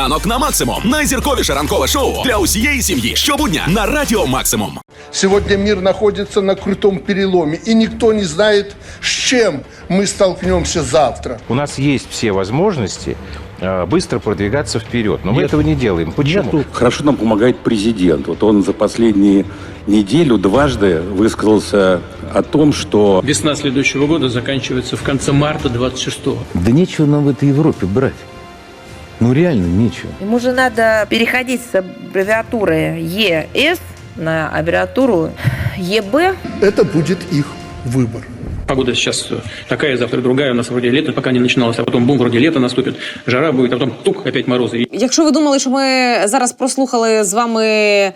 Ранок на максимум. Найзірковіше ранкове шоу для усієї сім'ї. Щобудня на радіо Максимум. Сегодня мир находится на крутом переломе, и никто не знает, с чем мы столкнемся завтра. У нас есть все возможности э, быстро продвигаться вперед, но мы этого не делаем. Почему? Хорошо нам помогает президент. Вот он за последние неделю дважды высказался о том, что Весна следующего года заканчивается в конце марта 26-го. Да нечего нам в этой Европе брать. Ну реально нечего. Ему же надо переходить с аббревиатуры ЕС на аббревиатуру ЕБ. Это будет их выбор. Погода сейчас такая, завтра другая. У нас вроде лето пока не начиналось, а потом бум, вроде лето наступит. Жара будет, а потом тук, опять морозы. Якщо ви думали, що ми зараз прослухали з вами,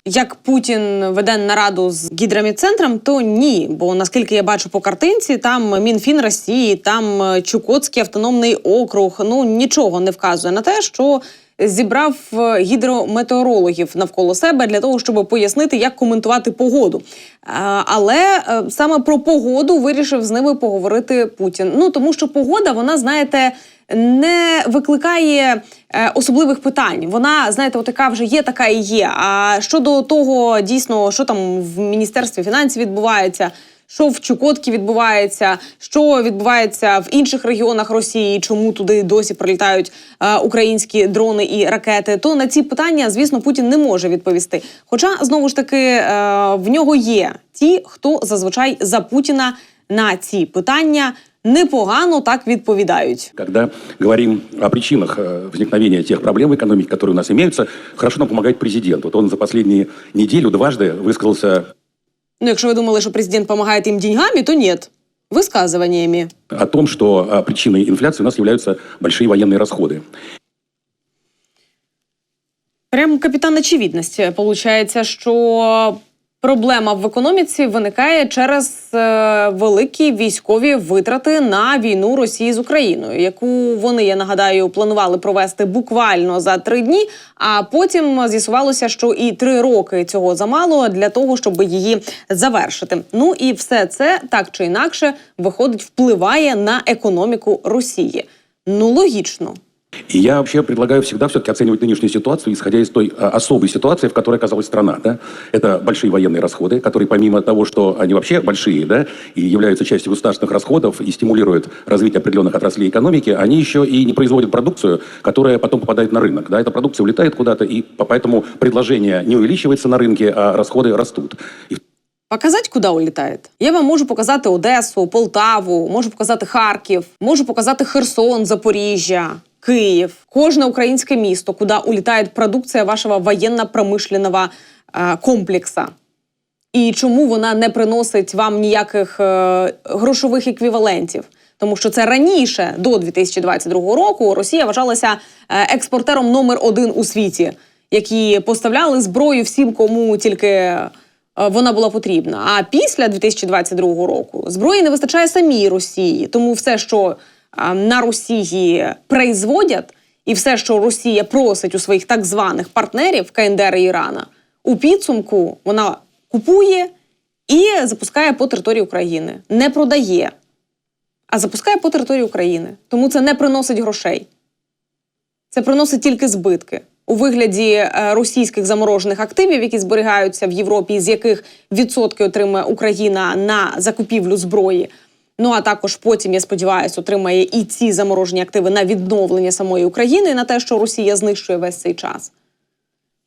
як Путін веде нараду з гідромедцентром, то ні. Бо наскільки я бачу по картинці, там Мінфін Росії, там Чукотський автономний округ. Ну нічого не вказує на те, що зібрав е, гідрометеорологів навколо себе для того, щоб пояснити, як коментувати погоду. Е, Але е, саме про погоду вирішив з ними поговорити Путін. Ну тому що погода, вона знаєте. Не викликає е, особливих питань. Вона, знаєте, от така вже є, така і є. А щодо того, дійсно, що там в міністерстві фінансів відбувається, що в Чукотці відбувається, що відбувається в інших регіонах Росії, чому туди досі прилітають е, українські дрони і ракети, то на ці питання, звісно, Путін не може відповісти. Хоча знову ж таки е, в нього є ті, хто зазвичай за Путіна на ці питання непогано так відповідають. когда говорим о причинах э, возникновения тех проблем в экономике, которые у нас имеются, хорошо нам помогает президент. Вот он за последние неделю дважды высказался Ну, якщо ви думали, що президент допомагає їм деньгами, то ні. Висказуваннями. о том, что э, причиной инфляции у нас являются большие военные расходы. Прям капітан очевидності. Получається, що проблема в економіці виникає через е, великі військові витрати на війну Росії з Україною, яку вони, я нагадаю, планували провести буквально за три дні. А потім з'ясувалося, що і три роки цього замало для того, щоб її завершити. Ну і все це так чи інакше виходить, впливає на економіку Росії. Ну логічно. И я вообще предлагаю всегда все-таки оценивать нынешнюю ситуацию, исходя из той а, особой ситуации, в которой оказалась страна. Да? Это большие военные расходы, которые помимо того, что они вообще большие да, и являются частью государственных расходов и стимулируют развитие определенных отраслей экономики, они еще и не производят продукцию, которая потом попадает на рынок. Да? Эта продукция улетает куда-то, и по- поэтому предложение не увеличивается на рынке, а расходы растут. И Показати, куди улітає? Я вам можу показати Одесу, Полтаву, можу показати Харків, можу показати Херсон, Запоріжжя, Київ, кожне українське місто, куди улітає продукція вашого воєнно-промишленого е, комплексу. І чому вона не приносить вам ніяких е, грошових еквівалентів? Тому що це раніше, до 2022 року, Росія вважалася е, експортером номер один у світі, які поставляли зброю всім, кому тільки е, вона була потрібна. А після 2022 року зброї не вистачає самій Росії. Тому все, що на Росії производять, і все, що Росія просить у своїх так званих партнерів КНДР і Ірана, у підсумку вона купує і запускає по території України. Не продає, а запускає по території України. Тому це не приносить грошей. Це приносить тільки збитки у вигляді е, російських заморожених активів, які зберігаються в Європі, з яких відсотки отримує Україна на закупівлю зброї. Ну а також потім, я сподіваюся, отримає і ці заморожені активи на відновлення самої України, на те, що Росія знищує весь цей час.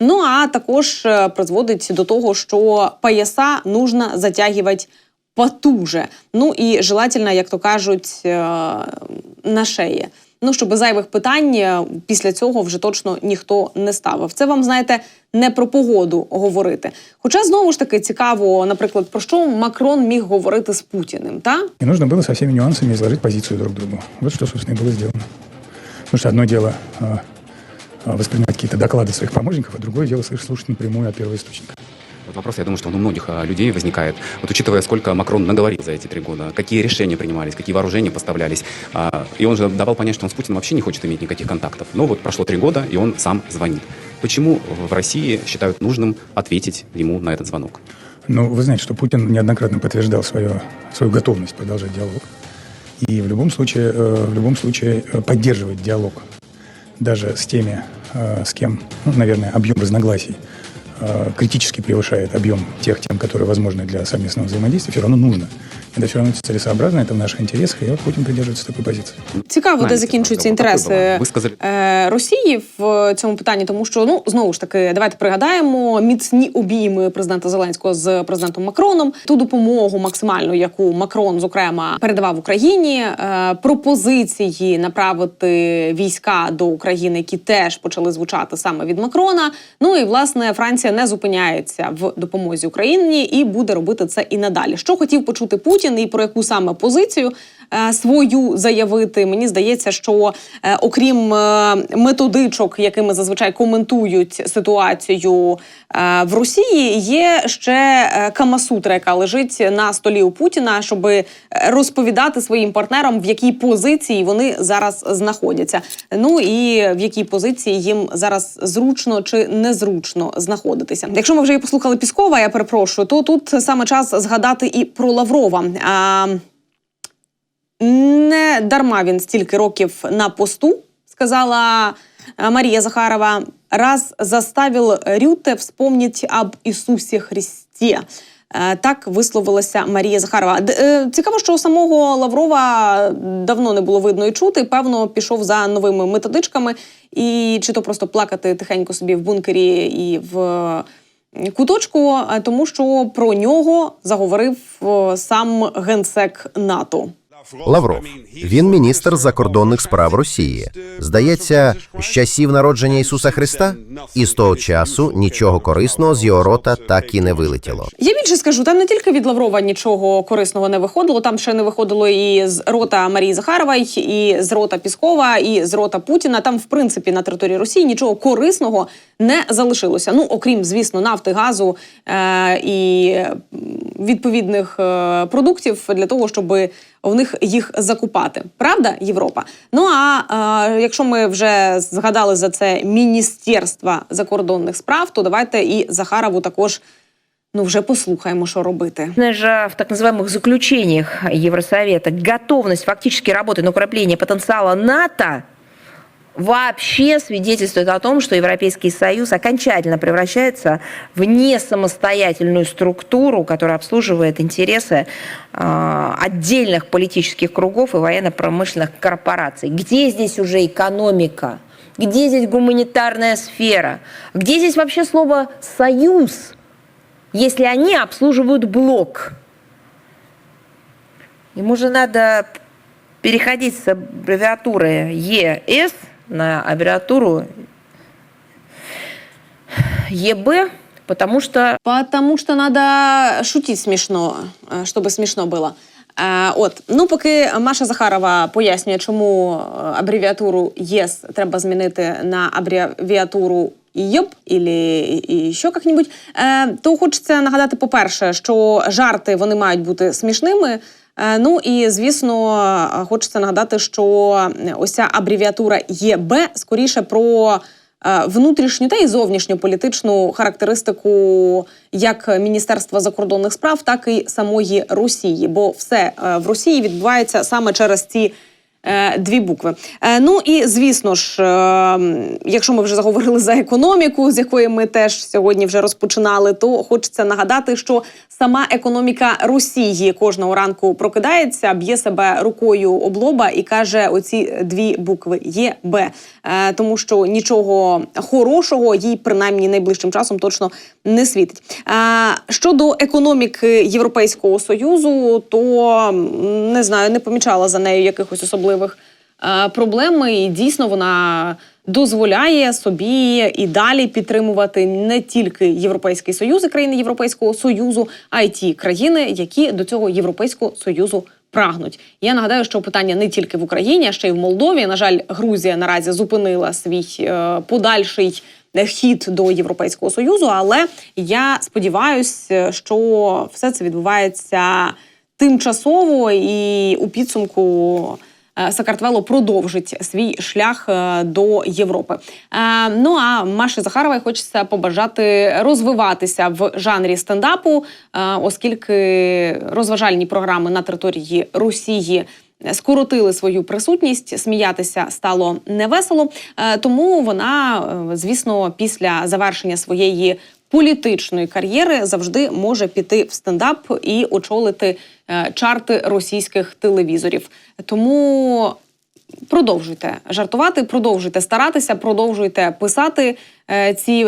Ну а також е, призводить до того, що пояса нужно затягувати потуже. Ну і желательно, як то кажуть, е, на шиї. Ну, щоб зайвих питань е, після цього вже точно ніхто не ставив. Це вам, знаєте, не про погоду говорити. Хоча знову ж таки цікаво, наприклад, про що Макрон міг говорити з Путіним, та И нужно было со всеми нюансами изложить позицию друг другу. Вот что, собственно, и было сделано. Потому что одно дело а, а, воспринимать какие-то доклады своих помощников, а другое дело слышать, слушать напрямую от первоисточника. Вопрос, я думаю, что он у многих а, людей возникает. Вот учитывая, сколько Макрон наговорил за эти три года, какие решения принимались, какие вооружения поставлялись. а, и он же давал понять, что он с Путиным вообще не хочет иметь никаких контактов. Но вот прошло три года, и он сам звонит. Почему в России считают нужным ответить ему на этот звонок? Ну, вы знаете, что Путин неоднократно подтверждал свою, свою готовность продолжать диалог. И в любом случае, э, в любом случае э, поддерживать диалог даже с теми э, с кем, ну, наверное, объем разногласий критически превышает объем тех тем, которые возможны для совместного взаимодействия, все равно нужно. Это все равно целесообразно, это в наших интересах, и я будем придерживаться такой позиции. Цікаво, де закінчуються інтереси е, Росії в цьому питанні, тому що ну знову ж таки, давайте пригадаємо міцні обійми президента Зеленського з президентом Макроном, ту допомогу максимальну, яку Макрон зокрема передавав Україні, е, пропозиції направити війська до України, які теж почали звучати саме від Макрона. Ну і власне Франція не зупиняється в допомозі Україні і буде робити це і надалі. Що хотів почути Путін, і про яку саме позицію свою заявити. Мені здається, що е, окрім е, методичок, якими зазвичай коментують ситуацію е, в Росії, є ще е, камасутра, яка лежить на столі у Путіна, щоб розповідати своїм партнерам, в якій позиції вони зараз знаходяться. Ну і в якій позиції їм зараз зручно чи незручно знаходитися. Якщо ми вже і послухали Піскова, я перепрошую, то тут саме час згадати і про Лаврова. Не дарма він стільки років на посту, сказала е, Марія Захарова. Раз заставил Рюте вспомнить об Ісусі Христі. Е, Так висловилася Марія Захарова. Е, Цікаво, що самого Лаврова давно не було видно і чути. Певно, пішов за новими методичками, і чи то просто плакати тихенько собі в бункері і в куточку, тому що про нього заговорив сам генсек НАТО. Лавров. Він міністр закордонних справ Росії. Здається, з часів народження Ісуса Христа, і з того часу нічого корисного з його рота так і не вилетіло. Я більше скажу, там не тільки від Лаврова нічого корисного не виходило, там ще не виходило і з рота Марії Захарової, і з рота Піскова, і з рота Путіна. Там, в принципі, на території Росії нічого корисного не залишилося. Ну, окрім, звісно, нафти, газу е- і відповідних е- продуктів для того, щоб в них їх закупати. Правда, Європа? Ну а е- якщо ми вже згадали за це Міністерство закордонних справ, то давайте і Захарову також. Ну, вже послухаємо, що робити. Конечно же, в так называемых заключениях Евросовета готовность фактически работы на укрепление потенциала НАТО вообще свидетельствует о том, что Европейский Союз окончательно превращается в несамостоятельную структуру, которая обслуживает интересы э, отдельных политических кругов и военно-промышленных корпораций. Где здесь уже экономика? Где здесь гуманитарная сфера? Где здесь вообще слово «союз»? если они обслуживают блок. Ему же надо переходить с аббревиатуры ЕС на аббревиатуру ЕБ, потому что Потому що треба шутити смішно, е, щоб смішно було. Е, От, ну поки Маша Захарова пояснює, чому е, абревіатуру ЄС треба змінити на абревіатуру ЙОП і ще як-небудь, е, то хочеться нагадати, по-перше, що жарти вони мають бути смішними. Е, Ну і звісно, хочеться нагадати, що ось ця абревіатура ЄБ скоріше про е, внутрішню та й зовнішню політичну характеристику як Міністерства закордонних справ, так і самої Росії. Бо все е, в Росії відбувається саме через ці. Е, Дві букви. Е, Ну і звісно ж, е, якщо ми вже заговорили за економіку, з якої ми теж сьогодні вже розпочинали, то хочеться нагадати, що сама економіка Росії кожного ранку прокидається, б'є себе рукою об лоба і каже оці дві букви ЄБ. Е, Тому що нічого хорошого їй принаймні найближчим часом точно не світить. Щодо економіки Європейського союзу, то не знаю, не помічала за нею якихось особливих е, проблем. І дійсно вона дозволяє собі і далі підтримувати не тільки Європейський Союз і країни Європейського Союзу, а й ті країни, які до цього Європейського Союзу. Прагнуть. Я нагадаю, що питання не тільки в Україні, а ще й в Молдові. На жаль, Грузія наразі зупинила свій е, подальший хід до Європейського Союзу. Але я сподіваюся, що все це відбувається тимчасово і у підсумку. Е, Сакартвело продовжить свій шлях е, до Європи. Е, Ну а Маші Захаровій хочеться побажати розвиватися в жанрі стендапу, оскільки розважальні програми на території Росії скоротили свою присутність, сміятися стало невесело. Тому вона, звісно, після завершення своєї політичної кар'єри завжди може піти в стендап і очолити е, чарти російських телевізорів. Тому продовжуйте жартувати, продовжуйте старатися, продовжуйте писати е, ці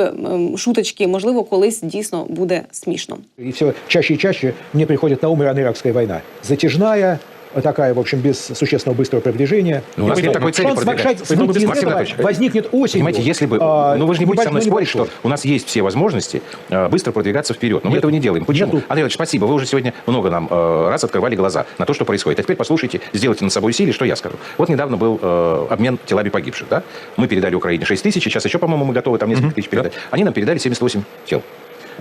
шуточки. Можливо, колись дійсно буде смішно. И все чаще и чаще мне приходит на ум Иран-Иракская война. Затяжная, такая, в общем, без существенного быстрого продвижения. Ну, у нас нет такой цели шанс продвигать. Поэтому, возникнет, осенью. Понимаете, если бы... а, ну, вы же не будете со мной спорить, что у нас есть все возможности э, быстро продвигаться вперед. Но мы этого не делаем. Почему? Нету. Андрей Ильич, спасибо. Вы уже сегодня много нам э, раз открывали глаза на то, что происходит. А теперь послушайте, сделайте над собой усилие, что я скажу. Вот недавно был э, обмен телами погибших. Да? Мы передали Украине 6 тысяч, сейчас еще, по-моему, мы готовы там несколько тысяч передать. Они нам передали 78 тел.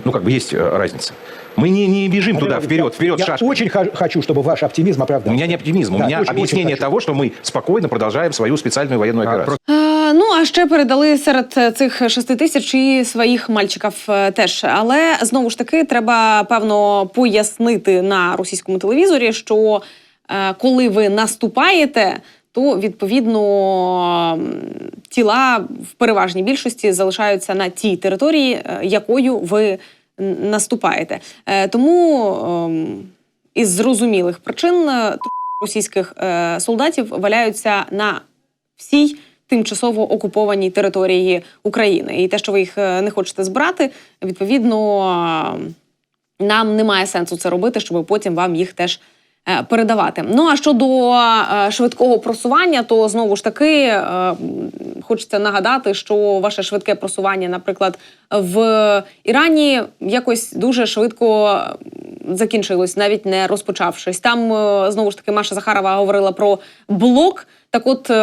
Ну, как бы есть э, разница. Мы не, не бежим Андрей туда, Владимирович, вперед, вперед, я шашкой. очень ха- хочу, чтобы ваш оптимизм У оправдался. меня не оптимизм, у Да, меня очень- очень объяснение хочу. того, что мы спокойно продолжаем свою специальную военную операцию. Е, ну а ще передали серед е, цих шести тисяч і своїх мальчиків е, теж. Але знову ж таки треба певно пояснити на російському телевізорі, що е, коли ви наступаєте, то відповідно тіла в переважній більшості залишаються на тій території, е, якою ви наступаєте. Е, тому ем, із зрозумілих причин е, російських солдатів валяються на всій тимчасово окупованій території України. І те, що ви їх не хочете збирати, відповідно е, нам немає сенсу це робити, щоб потім вам їх теж. Е, Передавати. Ну а щодо е, швидкого просування, то знову ж таки е, хочеться нагадати, що ваше швидке просування, наприклад, в Ірані якось дуже швидко закінчилось, навіть не розпочавшись. Там знову ж таки Маша Захарова говорила про блок. Так, от, е,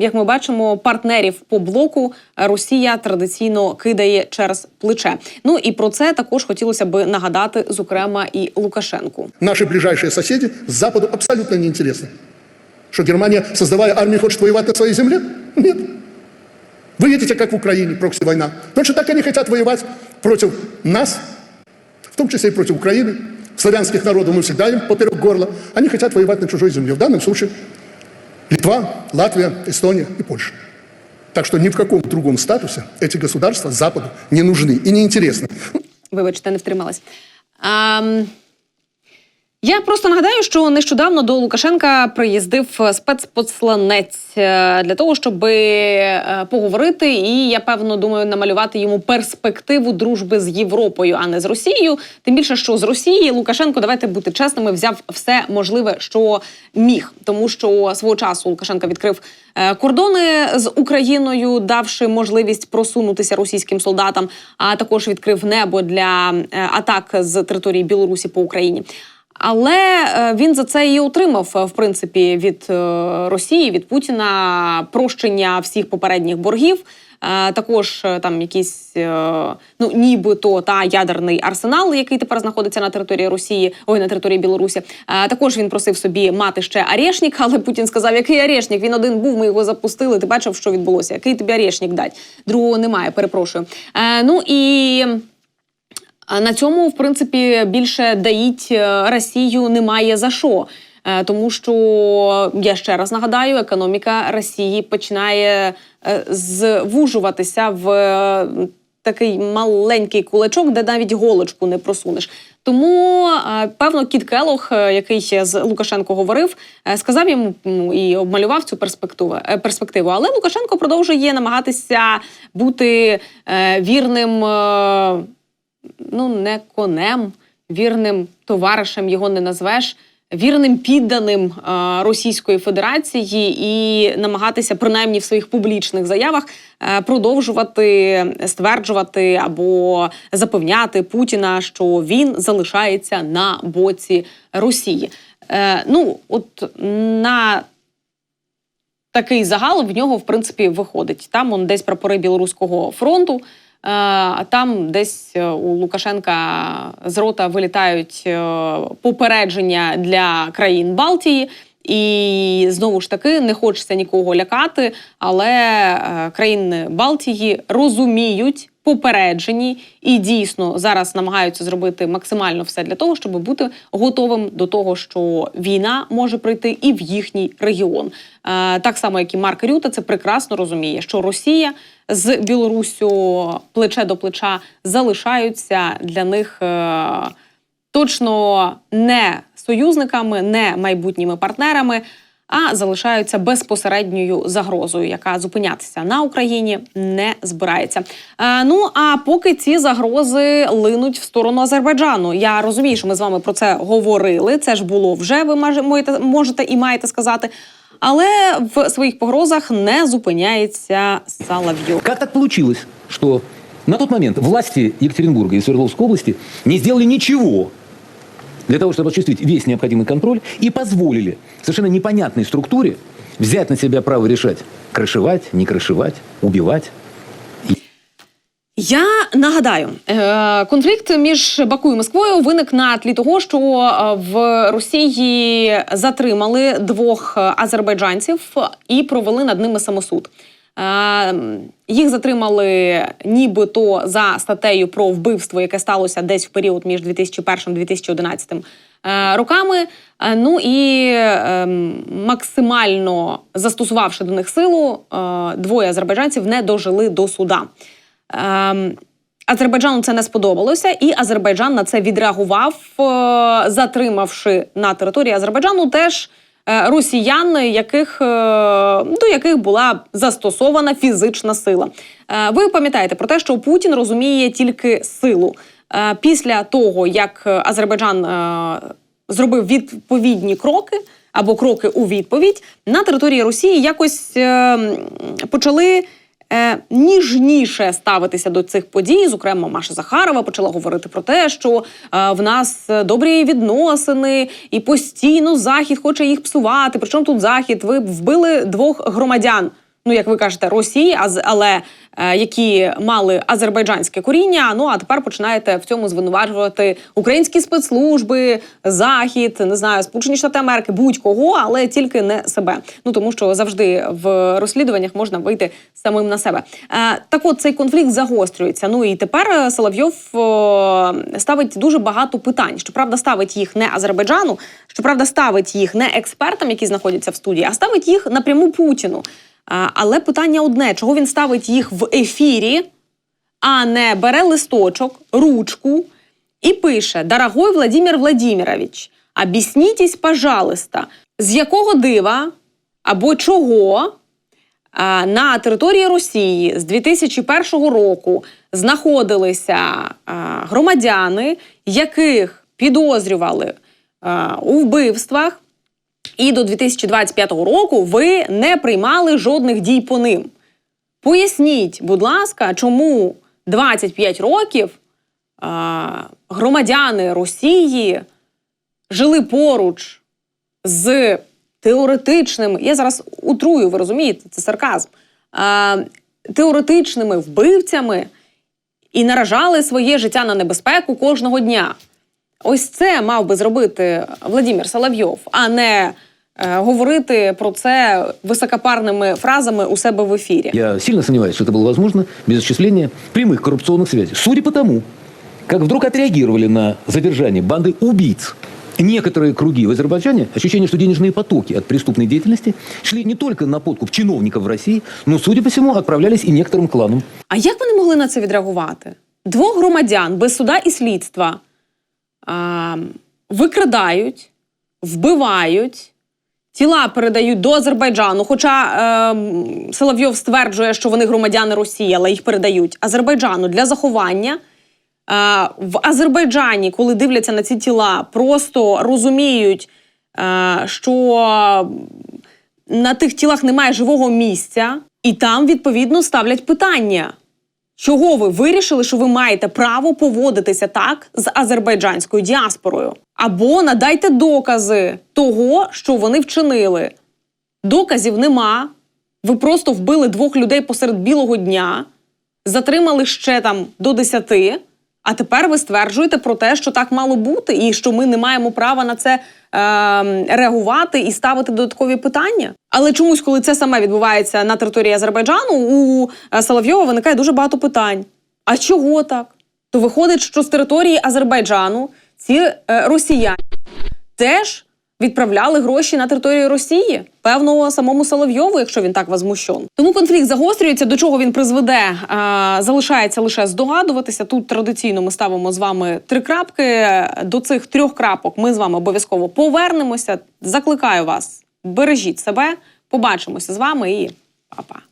як ми бачимо, партнерів по блоку Росія традиційно кидає через плече. Ну і про це також хотілося би нагадати, зокрема, і Лукашенку. Наши ближайшие соседи с Западу абсолютно неинтересны. Что Германия, создавая армию, хочет воевать на своей земле? Нет. Вы видите, как в Украине прокси-война. Точно так они хотят воевать против нас, в том числе и против Украины. Славянских народов мы всегда им поперек горла. Они хотят воевать на чужой земле. В данном случае Литва, Латвия, Эстония и Польша. Так что ни в каком другом статусе эти государства Западу не нужны и не интересны. Вибачте, не втрималась. Ам... Я просто нагадаю, що нещодавно до Лукашенка приїздив спецпосланець е, для того, щоб е, поговорити, і я певно думаю намалювати йому перспективу дружби з Європою, а не з Росією. Тим більше, що з Росії Лукашенко, давайте бути чесними, взяв все можливе, що міг, тому що свого часу Лукашенко відкрив е, кордони з Україною, давши можливість просунутися російським солдатам, а також відкрив небо для е, атак з території Білорусі по Україні. Але е, він за це і отримав е, в принципі від е, Росії, від Путіна прощення всіх попередніх боргів. Також там якийсь е, ну нібито та ядерний арсенал, який тепер знаходиться на території Росії, ой, на території Білорусі. Також він просив собі мати ще арешник, але Путін сказав, який арешник? Він один був, ми його запустили. Ти бачив, що відбулося? Який тобі арешник дать? Другого немає, перепрошую. Ну і. На цьому, в принципі, більше даїть е, Росію немає за що. Е, Тому що я ще раз нагадаю, економіка Росії починає е, звужуватися в такий маленький кулачок, де навіть голочку не просунеш. Тому певно кіт Келох, який з Лукашенко говорив, сказав йому і обмалював цю перспективу. перспективу. Але Лукашенко продовжує намагатися бути вірним. Ну, не конем, вірним товаришем його не назвеш, вірним підданим Російської Федерації і намагатися, принаймні в своїх публічних заявах, е, продовжувати стверджувати або запевняти Путіна, що він залишається на боці Росії. Е, ну, от на такий загал в нього в принципі виходить. Там он десь прапори білоруського фронту. Е, А там десь е, у Лукашенка з рота вилітають е, попередження для країн Балтії. І знову ж таки не хочеться нікого лякати, але країни Балтії розуміють попереджені і дійсно зараз намагаються зробити максимально все для того, щоб бути готовим до того, що війна може прийти і в їхній регіон. Е, так само, як і Марк Рюта, це прекрасно розуміє, що Росія з Білоруссю плече до плеча залишаються для них. Е, точно не союзниками, не майбутніми партнерами, а залишаються безпосередньою загрозою, яка зупинятися на Україні не збирається. Е, ну а поки ці загрози линуть в сторону Азербайджану, я розумію, що ми з вами про це говорили. Це ж було вже. Ви можете, можете і маєте сказати. Але в своїх погрозах не зупиняється Салавйов. Как так получилось, что на тот момент власти Екатеринбурга и Свердловской области не сделали ничего для того, чтобы осуществить весь необходимый контроль и позволили совершенно непонятной структуре взять на себя право решать, крышевать, не крышевать, убивать. Я нагадаю, е, конфлікт між Баку і Москвою виник на тлі того, що е, в Росії затримали двох е, азербайджанців і провели над ними самосуд. Е, Їх затримали нібито за статтею про вбивство, яке сталося десь в період між 2001-2011 е, роками. Е, Ну і е, максимально застосувавши до них силу, двоє азербайджанців не дожили до суда. Ем, Азербайджану це не сподобалося, і Азербайджан на це відреагував, затримавши на території Азербайджану теж росіян, яких, е, до яких була застосована фізична сила. Е, Ви пам'ятаєте про те, що Путін розуміє тільки силу. Е, Після того, як Азербайджан е, зробив відповідні кроки або кроки у відповідь, на території Росії якось е, почали е, ніжніше ставитися до цих подій. Зокрема, Маша Захарова почала говорити про те, що е, в нас добрі відносини, і постійно захід хоче їх псувати. Причому тут захід? Ви вбили двох громадян. Ну, як ви кажете, Росії, але е, які мали азербайджанське коріння. Ну а тепер починаєте в цьому звинувачувати українські спецслужби, захід, не знаю, Сполучені Штати Америки, будь-кого, але тільки не себе. Ну тому що завжди в розслідуваннях можна вийти самим на себе. Е, так, от цей конфлікт загострюється. Ну і тепер е, Соловйов ставить дуже багато питань. Щоправда, ставить їх не Азербайджану, щоправда, ставить їх не експертам, які знаходяться в студії, а ставить їх напряму Путіну. Але питання одне: чого він ставить їх в ефірі, а не бере листочок, ручку і пише: Дорогой Владимир Владимирович, об'яснітесь, пожалуйста, з якого дива або чого на території Росії з 2001 року знаходилися громадяни, яких підозрювали у вбивствах. І до 2025 року ви не приймали жодних дій по ним. Поясніть, будь ласка, чому 25 років а, громадяни Росії жили поруч з теоретичними, я зараз утрую, ви розумієте, це сарказм, а, теоретичними вбивцями і наражали своє життя на небезпеку кожного дня. Ось це мав би зробити Владимир Соловйов, а не е, говорити про це високопарними фразами у себе в ефірі. Я сильно сомневаюсь, что это было возможно без осуществления прямых коррупционных связей. Судя по тому, как вдруг отреагировали на задержание банды убийц некоторые круги в Азербайджане, ощущение, что денежные потоки от преступной деятельности шли не только на подкуп чиновников в России, но, судя по всему, отправлялись и некоторым кланам. А як вони могли на це відреагувати? Двох громадян без суда і слідства а, викрадають, вбивають, тіла передають до Азербайджану. Хоча е, Соловйов стверджує, що вони громадяни Росії, але їх передають Азербайджану для заховання. Е, в Азербайджані, коли дивляться на ці тіла, просто розуміють, е, що на тих тілах немає живого місця, і там відповідно ставлять питання. Чого ви вирішили, що ви маєте право поводитися так з азербайджанською діаспорою? Або надайте докази того, що вони вчинили. Доказів нема. Ви просто вбили двох людей посеред білого дня, затримали ще там до десяти. А тепер ви стверджуєте про те, що так мало бути, і що ми не маємо права на це е, реагувати і ставити додаткові питання. Але чомусь, коли це саме відбувається на території Азербайджану, у е, Соловйова виникає дуже багато питань. А чого так? То виходить, що з території Азербайджану ці е, росіяни теж відправляли гроші на територію Росії, певно, самому Соловйову, якщо він так возмущен. Тому конфлікт загострюється. До чого він призведе, А, залишається лише здогадуватися. Тут традиційно ми ставимо з вами три крапки. До цих трьох крапок ми з вами обов'язково повернемося. Закликаю вас, бережіть себе. Побачимося з вами і па-па.